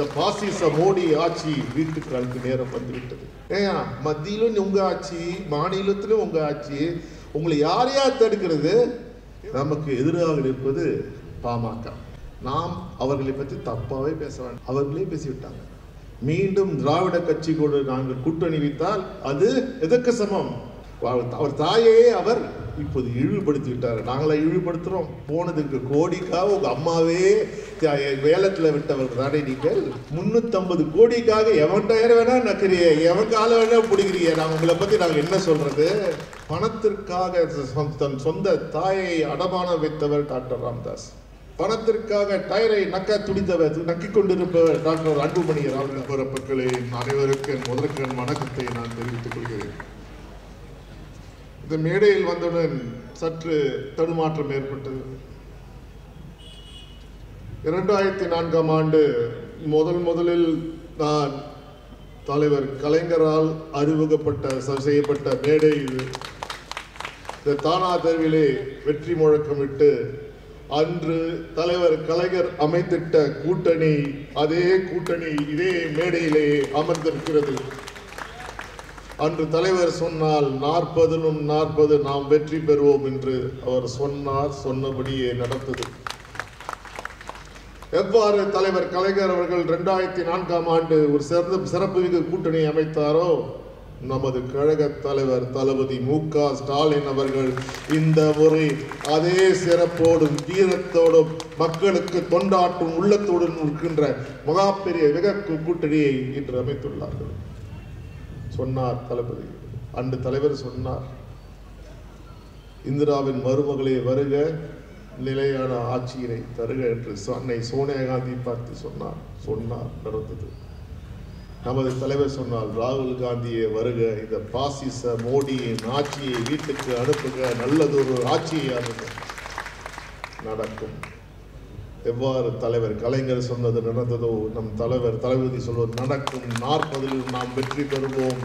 இந்த பாசிச மோடி ஆட்சி வீட்டுக்கு அழைத்து நேரம் வந்துவிட்டது. ஏன் மத்தியிலும் உங்க ஆட்சி மாநிலத்திலும் உங்க ஆட்சி உங்களை யார் யார் தடுக்கிறது நமக்கு எதிராக இருப்பது பாமக. நாம் அவர்களை பற்றி தப்பாகவே பேச வேண்டாம். அவர்களே பேசிவிட்டாங்க. மீண்டும் திராவிட கட்சி கூட நாங்கள் கூட்டணி வைத்தால் அது எதற்கு சமம்? அவர் தாயையே அவர் இப்போது இழிவுபடுத்தி விட்டார் நாங்களாம் இழிவுபடுத்துகிறோம் போனதுக்கு கோடிக்காக உங்கள் அம்மாவே வேலத்தில் விட்டவர் தானே நீங்கள்? முந்நூற்றம்பது கோடிக்காக எவன் டயர் வேணா நக்கிறிய எவன் காலம் வேணா பிடிக்கிறிய நான் உங்களை பற்றி நாங்கள் என்ன சொல்கிறது பணத்திற்காக தன் சொந்த தாயை அடமான வைத்தவர் டாக்டர் ராம்தாஸ். பணத்திற்காக டயரை நக்க துடித்தவர் நக்கி கொண்டிருப்பவர் டாக்டர் அன்புமணி ராமன். மக்களே அனைவருக்கும் என் வணக்கத்தை நான் தெரிவித்துக் கொள்கிறேன். இந்த மேடையில் வந்தவுடன் சற்று தடுமாற்றம் ஏற்பட்டது. இரண்டாயிரத்தி நான்காம் ஆண்டு முதல் முதலில் நான் தலைவர் கலைஞரால் அறிமுகப்பட்ட செய்யப்பட்ட மேடை இது இந்த தானா தெருவிலே வெற்றி முழக்கமிட்டு அன்று தலைவர் கலைஞர் அமைத்திட்ட கூட்டணி அதே கூட்டணி இதே மேடையிலேயே அமர்ந்திருக்கிறது. அன்று தலைவர் சொன்னால் நாற்பதிலும் நாற்பது நாம் வெற்றி பெறுவோம் என்று அவர் சொன்னார் சொன்னபடியே நடந்தது. எவ்வாறு தலைவர் கலைஞர் அவர்கள் ரெண்டாயிரத்தி நான்காம் ஆண்டு ஒரு சிறந்த சிறப்புமிகு கூட்டணி அமைத்தாரோ நமது கழக தலைவர் தளபதி மு. க. ஸ்டாலின் அவர்கள் இந்த முறை அதே சிறப்போடும் வீரத்தோடும் மக்களுக்கு தொண்டாற்றும் உள்ளத்தோடும் இருக்கின்ற மகா பெரிய கூட்டணியை இன்று அமைத்துள்ளார்கள். சொன்னார் தளபதி. அன்று தலைவர் சொன்னார் இந்திராவின் மருமகளே வருக நிலையான ஆட்சியினை தருக என்று அன்னை சோனியா காந்தி பார்த்து சொன்னார் சொன்னார் நடந்தது. நமது தலைவர் சொன்னால் ராகுல் காந்தியை வருக இந்த பாசிச மோடியின் ஆட்சியை வீட்டுக்கு அனுப்புக நல்லதொரு ஆட்சியை அனுப்புக நடக்கும். எவ்வாறு தலைவர் கலைஞர் சொன்னது நடந்ததோ நம் தலைவர் தளபதி சொல்வது நடக்கும். நாற்பதில் நாம் வெற்றி பெறுவோம்.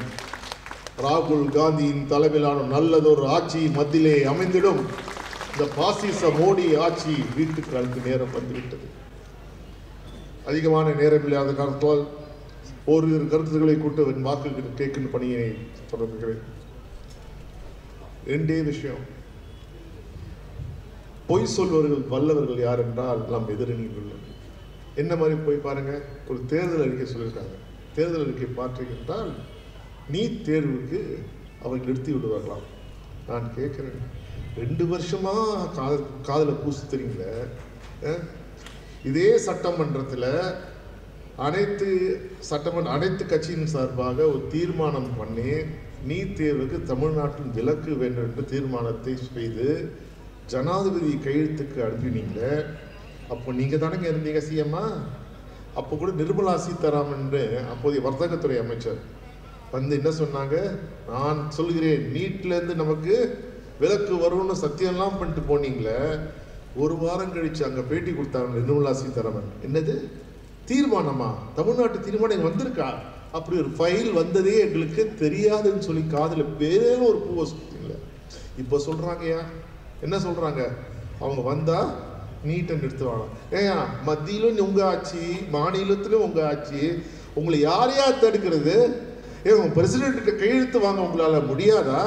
ராகுல் காந்தியின் தலைமையிலான நல்லதொரு ஆட்சி மத்தியிலே அமைந்திடும். இந்த பாசிச மோடி ஆட்சி வீட்டுக்கு அழைத்து நேரம் வந்துவிட்டது. அதிகமான நேரம் இல்லாத காரணத்தால் ஓரிரு கருத்துக்களை கூட்டு என் வாக்கு கேட்கின்ற பணியை தொடர்கிறேன் ரெண்டே விஷயம். பொய் சொல்வர்கள் வல்லவர்கள் யார் என்றால் நாம் எதிரணியில் உள்ளது என்ன மாதிரி போய் பாருங்கள் ஒரு தேர்தல் அறிக்கை சொல்லியிருக்காங்க. தேர்தல் அறிக்கை பார்த்தீங்கன்றால் நீட் தேர்வுக்கு அவங்க நிறுத்தி விடுவார்களாம். நான் கேட்குறேன் ரெண்டு வருஷமாக காதல் காதலை பூசு தெரியுங்களே இதே சட்டமன்றத்தில் அனைத்து சட்டமன்ற அனைத்து கட்சியின் சார்பாக ஒரு தீர்மானம் பண்ணி நீட் தேர்வுக்கு தமிழ்நாட்டின் விலக்கு வேண்டும் என்று தீர்மானத்தை செய்து ஜனாதிபதி கையெழுத்துக்கு அனுப்பினீங்களே அப்போ நீங்கள் தானங்க இருந்தீங்க சிஎம்மா அப்போ கூட நிர்மலா சீதாராமன் அப்போதைய வர்த்தகத்துறை அமைச்சர் வந்து என்ன சொன்னாங்க? நான் சொல்கிறேன் நீட்லேருந்து நமக்கு விலக்கு வரும்னு சத்தியம்லாம் பண்ணிட்டு போனீங்களே ஒரு வாரம் கழிச்சு அங்கே பேட்டி கொடுத்தாங்க நிர்மலா சீதாராமன். என்னது? தீர்மானமா? தமிழ்நாட்டு தீர்மானம் வந்திருக்கா? அப்படி ஒரு ஃபைல் வந்ததே எங்களுக்கு தெரியாதுன்னு சொல்லி காதில் வேற ஒரு பூவை சொல்லிட்டீங்களே இப்போ சொல்கிறாங்கயா என்ன சொல்கிறாங்க அவங்க வந்தால் நீட்டை நிறுத்துவாங்க ஏன் மத்தியிலும் உங்கள் ஆட்சி மாநிலத்திலும் உங்கள் ஆட்சி உங்களை யார் யார் தடுக்கிறது ஏ உங்கள் பிரசிடென்ட்டு கையெழுத்து வாங்க உங்களால் முடியாதா?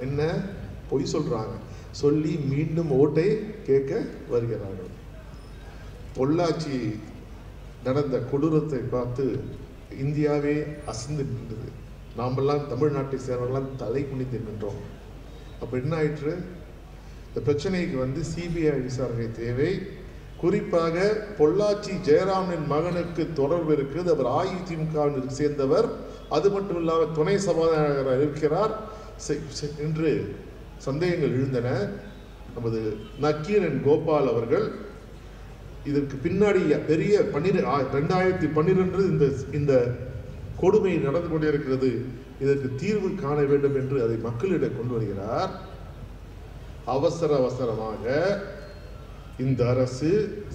என்ன? பொய் சொல்கிறாங்க சொல்லி மீண்டும் ஓட்டை கேட்க வருகிறார்கள். பொள்ளாச்சி நடந்த கொடூரத்தை பார்த்து இந்தியாவே அசந்து நின்றது. நாமெல்லாம் தமிழ்நாட்டை சேர்ந்தவர்களாம் தலை குனிந்து நின்றோம். அப்போ என்ன ஆயிற்று? இந்த பிரச்சனைக்கு வந்து சிபிஐ விசாரணை தேவை. குறிப்பாக பொள்ளாச்சி ஜெயராமனின் மகனுக்கு தொடர்பு இருக்குது. அவர் அஇதிமுகவில் சேர்ந்தவர். அது மட்டும் இல்லாமல் துணை சபாநாயகராக இருக்கிறார். செ- என்று சந்தேகங்கள் எழுந்தன. நமது நக்கீரன் கோபால் அவர்கள் இதற்கு பின்னாடி பெரிய பன்னிர ரெண்டாயிரத்தி பன்னிரெண்டு இந்த இந்த கொடுமை நடந்து கொண்டிருக்கிறது இதற்கு தீர்வு காண வேண்டும் என்று அதை மக்களிடம் கொண்டு வருகிறார். அவசர அவசரமாக இந்த அரசு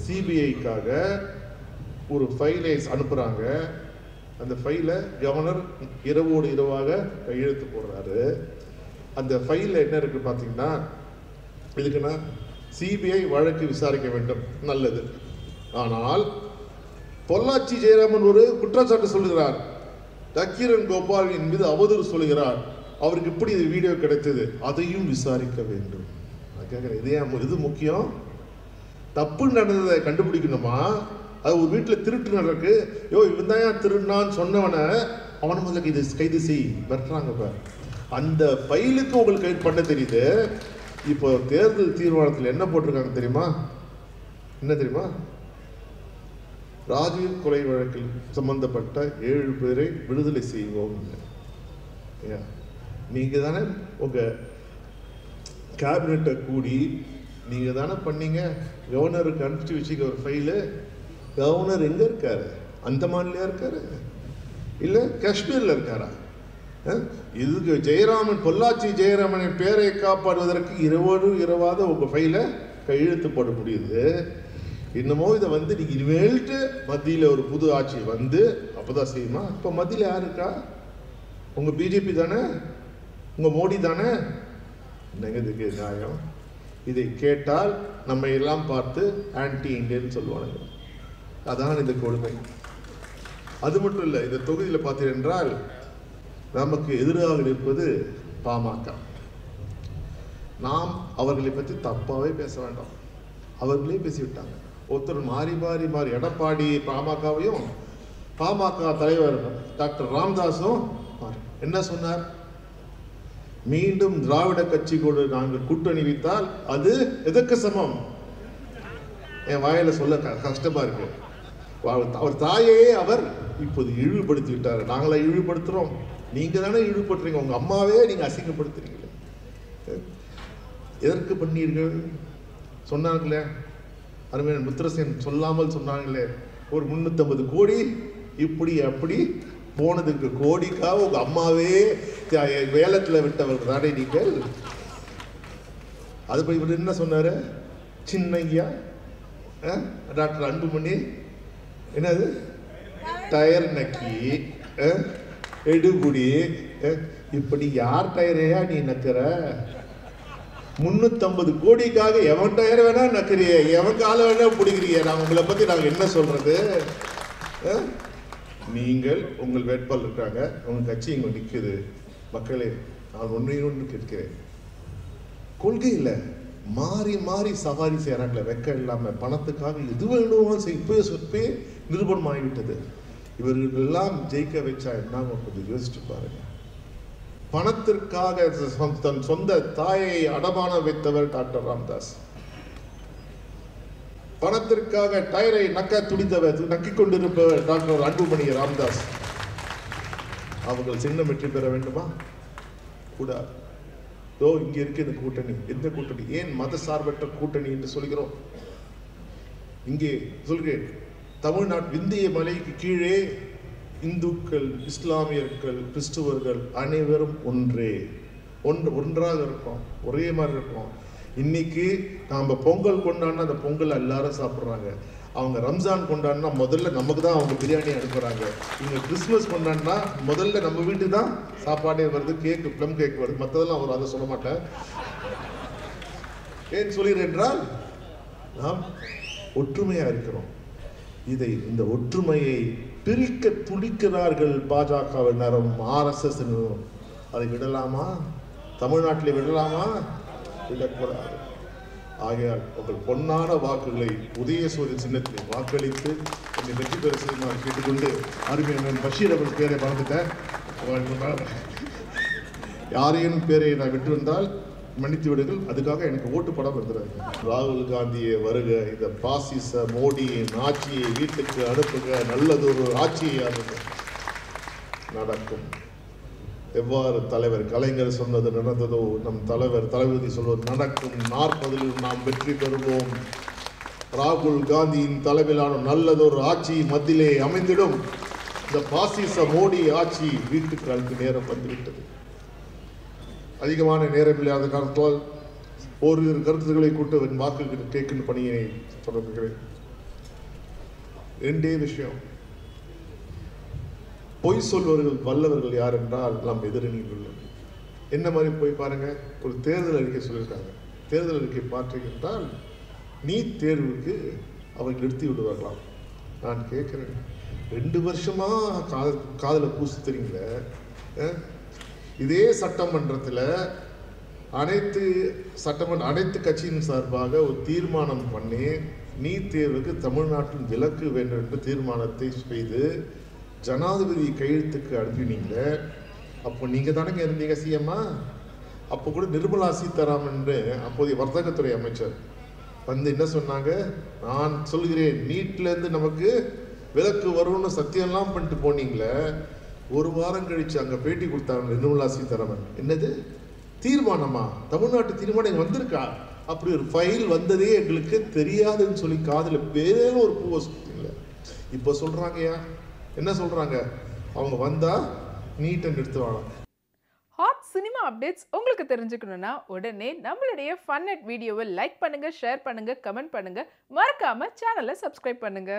சிபிஐக்காக ஒரு ஃபைலை அனுப்புகிறாங்க அந்த ஃபைலை கவர்னர் இரவோடு இரவாக கையெழுத்து போடுறாரு. அந்த ஃபைலில் என்ன இருக்குது பார்த்தீங்கன்னா இதுக்குன்னா சிபிஐ வழக்கு விசாரிக்க வேண்டும். நல்லது. ஆனால் பொள்ளாச்சி ஜெயராமன் ஒரு குற்றச்சாட்டு சொல்லுகிறார். தக்கீரன் கோபாலின் மீது அவதூறு சொல்லுகிறார். அவருக்கு இப்படி இது வீடியோ கிடைத்தது. அதையும் விசாரிக்க வேண்டும். நான் கேட்குறேன். இது ஏன் இது முக்கியம்? தப்பு நடந்ததை கண்டுபிடிக்கணுமா? அது ஒரு வீட்டில் திருட்டு நடக்கு. யோ இவன் தான் ஏன் திருடினான்னு சொன்னவனை அவனை முதல்ல கைது கைது செய். மிரட்டுறாங்க இப்போ. அந்த ஃபைலுக்கு உங்களுக்கு கைது பண்ண தெரியுது. இப்போ தேர்தல் தீர்மானத்தில் என்ன போட்டிருக்காங்க தெரியுமா? என்ன தெரியுமா? ராஜீவ் கொலை வழக்கில் சம்பந்தப்பட்ட ஏழு பேரை விடுதலை செய்வோம். நீங்கள் தானே உங்கள் கேபினெட்டை கூடி நீங்கள் தானே பண்ணீங்க? கவர்னருக்கு அனுப்பிச்சு வச்சுக்க ஒரு ஃபைலு கவர்னர் எங்கே இருக்கார்? அந்தமான்லயா இருக்கார்? இல்லை காஷ்மீரில் இருக்காரா? இதுக்கு ஜெயராமன் பொள்ளாச்சி ஜெயராமனின் பேரை காப்பாடுவதற்கு இரவோடு இரவாத உங்கள் ஃபைலை கையெழுத்து போட முடியுது. இன்னமோ இதை வந்து நீங்கள் இனிமேல்ட்டு மத்தியில் ஒரு புது ஆட்சி வந்து அப்போ தான் செய்யுமா? இப்போ மத்தியில் யார் இருக்கா? உங்கள் பிஜேபி தானே? உங்கள் மோடி தானே? நெகதிக நியாயம். இதை கேட்டால் நம்ம எல்லாம் பார்த்து ஆன்டி இண்டியன் சொல்லுவானுங்க. அதான் இந்த கொடுமை அது மட்டும் இல்லை இந்த தொகுதியில் பார்த்தீர்கள் என்றால் நமக்கு எதிராக இருப்பது பாமக. நாம் அவர்களை பற்றி தப்பாகவே பேச வேண்டாம். அவர்களே பேசிவிட்டாங்க. ஒருத்தர் மாறி மாறி மாறி எடப்பாடி பாமகவையும் பாமக தலைவர் டாக்டர் ராம்தாஸும் என்ன சொன்னார்? மீண்டும் திராவிட கட்சியோடு நாங்கள் கூட்டணி வைத்தால் அது எதற்கு சமம்? என் வாயில சொல்ல க- கஷ்டமா இருக்கு. அவர் தாயையே அவர் இப்போது இழிவுபடுத்தி விட்டார் நாங்களா இழிவுபடுத்துறோம். நீங்க தானே இழிவுபடுத்துறீங்க. உங்க அம்மாவே நீங்க அசிங்கப்படுத்துறீங்க எதற்கு பண்ணீர்கள்? சொன்னாங்களே அருமையான முத்திரசேன் சொல்லாமல் சொன்னாங்களே ஒரு முன்னூத்தம்பது கோடி இப்படி அப்படி போனதுக்கு கோடிக்காக உங்கள் அம்மாவே வேலத்தில் விட்டவர் தானே நீங்கள்? அது போய் இவர் என்ன சொன்னார்? சின்னையா? டாக்டர் அன்புமணி. என்னது? டயர் நக்கி எடுபுடி இப்படி யார் டயரையா நீ நக்கிற? முந்நூற்றம்பது கோடிக்காக எவன் டயர் வேணா நக்கிறிய? எவன் காலை வேணா பிடிக்கிறிய? நான் உங்களை பற்றி நாங்கள் என்ன சொல்கிறது நீங்கள் உங்கள் வேட்பாளர் இருக்கிறாங்க உங்கள் கட்சி இங்கே நிற்குது மக்களே நான் ஒன்றையும் ஒன்று கேட்கிறேன். கொள்கை இல்லை. மாறி மாறி சவாரி செய்கிறாங்களே வெக்க இல்லாமல் பணத்துக்காக எது வேணுமோ இப்போயே சொற்பே நிரூபணம் ஆகிவிட்டது. இவர்களெல்லாம் ஜெயிக்க வச்சா என்ன கொஞ்சம் யோசிச்சு பாருங்க. பணத்திற்காக சொந்த- தன் சொந்த தாயை அடமானம் வைத்தவர் டாக்டர் ராம்தாஸ். பணத்திற்காக டயரை நக்க துடித்தவர் நக்கிக் கொண்டிருப்பவர் டாக்டர் அன்புமணி ராம்தாஸ். அவர்கள் சின்னம் வெற்றி பெற வேண்டுமா? கூடாது தோ இங்கே இருக்கு இந்த கூட்டணி. எந்த கூட்டணி? ஏன் மத சார்பற்ற கூட்டணி என்று சொல்கிறோம்? இங்கே சொல்கிறேன். தமிழ்நாட்டு விந்திய மலைக்கு கீழே இந்துக்கள் இஸ்லாமியர்கள் கிறிஸ்துவர்கள் அனைவரும் ஒன்றே. ஒன்று ஒன்றாக இருக்கோம் ஒரே மாதிரி இருக்கோம் இன்னைக்கு நாம் பொங்கல் கொண்டாடினா அந்த பொங்கல் எல்லாரும் சாப்பிட்றாங்க. அவங்க ரம்ஜான் கொண்டாடினா முதல்ல நமக்கு தான் அவங்க பிரியாணி அனுப்புகிறாங்க இவங்க கிறிஸ்மஸ் கொண்டாடினா முதல்ல நம்ம வீட்டுக்கு தான் சாப்பாடே வருது கேக்கு ப்ளம் கேக் வருது. மற்றதெல்லாம் அவர் அதை சொல்ல மாட்டேன் ஏன் சொல்கிறேன் என்றால் நாம் ஒற்றுமையாக இருக்கிறோம். இதை இந்த ஒற்றுமையை பிரிக்க துடிக்கிறார்கள் பாஜகவினரும் ஆர்எஸ்எஸ் அதை விடலாமா? தமிழ்நாட்டில் விடலாமா? விடக்கூடாது ஆகையால் உங்கள் பொன்னான வாக்குகளை உதயசூரிய சின்னத்தில் வாக்களித்து என்னை வெற்றி பெற செய்யுமாறு கேட்டுக்கொண்டு அருமையான பஷீர் அவர்கள் பேரை மறந்துட்டேன். யாரையும் பேரை நான் விட்டிருந்தால் மன்னித்து விடுங்கள். அதுக்காக எனக்கு ஓட்டு படம் வந்துடுறாரு ராகுல் காந்தியை வருக இந்த பாசிச மோடியின் ஆட்சியை வீட்டுக்கு அனுப்புக நல்லதொரு ஆட்சியை அனுப்புங்க நடக்கும். எவ்வாறு தலைவர் கலைஞர் சொன்னது நடந்ததோ நம் தலைவர் தளபதி சொல்வது நடக்கும். நாற்பதில் நாம் வெற்றி பெறுவோம். ராகுல் காந்தியின் தலைமையிலான நல்லதொரு ஆட்சி மத்தியிலே அமைந்திடும். இந்த பாசிச மோடி ஆட்சி வீட்டுக்கு அழைத்து நேரம் வந்துவிட்டது. அதிகமான நேரம் இல்லாத காரணத்தால் ஓரிரு கருத்துக்களை கூட்டு என் வாக்கு கேட்கின்ற பணியை தொடர்புகிறேன் ரெண்டே விஷயம். பொய் சொல்வர்கள் வல்லவர்கள் யார் என்றால் நாம் எதிரணியில் என்ன மாதிரி போய் பாருங்கள் ஒரு தேர்தல் அறிக்கை சொல்லியிருக்காங்க. தேர்தல் அறிக்கை பார்த்தீங்கன்றால் நீட் தேர்வுக்கு அவர்கள் நிறுத்தி விடுவார்களாம். நான் கேட்குறேன் ரெண்டு வருஷமாக காத காதில் பூசி அஹ்? இதே சட்டமன்றத்தில் அனைத்து சட்டமன்ற அனைத்து கட்சியின் சார்பாக ஒரு தீர்மானம் பண்ணி நீட் தேர்வுக்கு தமிழ்நாட்டில் விலக்கு வேண்டும் என்ற தீர்மானத்தை செய்து ஜனாதிபதி கையெழுத்துக்கு அனுப்பினீங்களே அப்போ நீங்கள் தானங்க இருந்தீங்க சிஎம்மா அப்போ கூட நிர்மலா சீதாராமன் அப்போதைய வர்த்தகத்துறை அமைச்சர் வந்து என்ன சொன்னாங்க? நான் சொல்கிறேன் நீட்லேருந்து நமக்கு விலக்கு வரும்னு சத்தியம்லாம் பண்ணிட்டு போனீங்களே ஒரு வாரம் கழித்து அங்கே பேட்டி கொடுத்தாங்க நிர்மலா சீதாராமன். என்னது? தீர்மானமா? தமிழ்நாட்டு தீர்மானம் இங்கே வந்திருக்கா? அப்படி ஒரு ஃபைல் வந்ததே எங்களுக்கு தெரியாதுன்னு சொல்லி காதில் பேரும் ஒரு பூவை சுத்தீங்களே இப்போ சொல்கிறாங்கய்யா என்ன சொல்கிறாங்க அவங்க வந்தால் நீட்டை நிறுத்துவாங்க ஹாட் சினிமா அப்டேட்ஸ் உங்களுக்கு தெரிஞ்சுக்கணும்னா உடனே நம்மளுடைய ஃபன் அட் வீடியோவை லைக் பண்ணுங்கள் ஷேர் பண்ணுங்கள் கமெண்ட் பண்ணுங்க. மறக்காமல் சேனலை சப்ஸ்கிரைப் பண்ணுங்கள்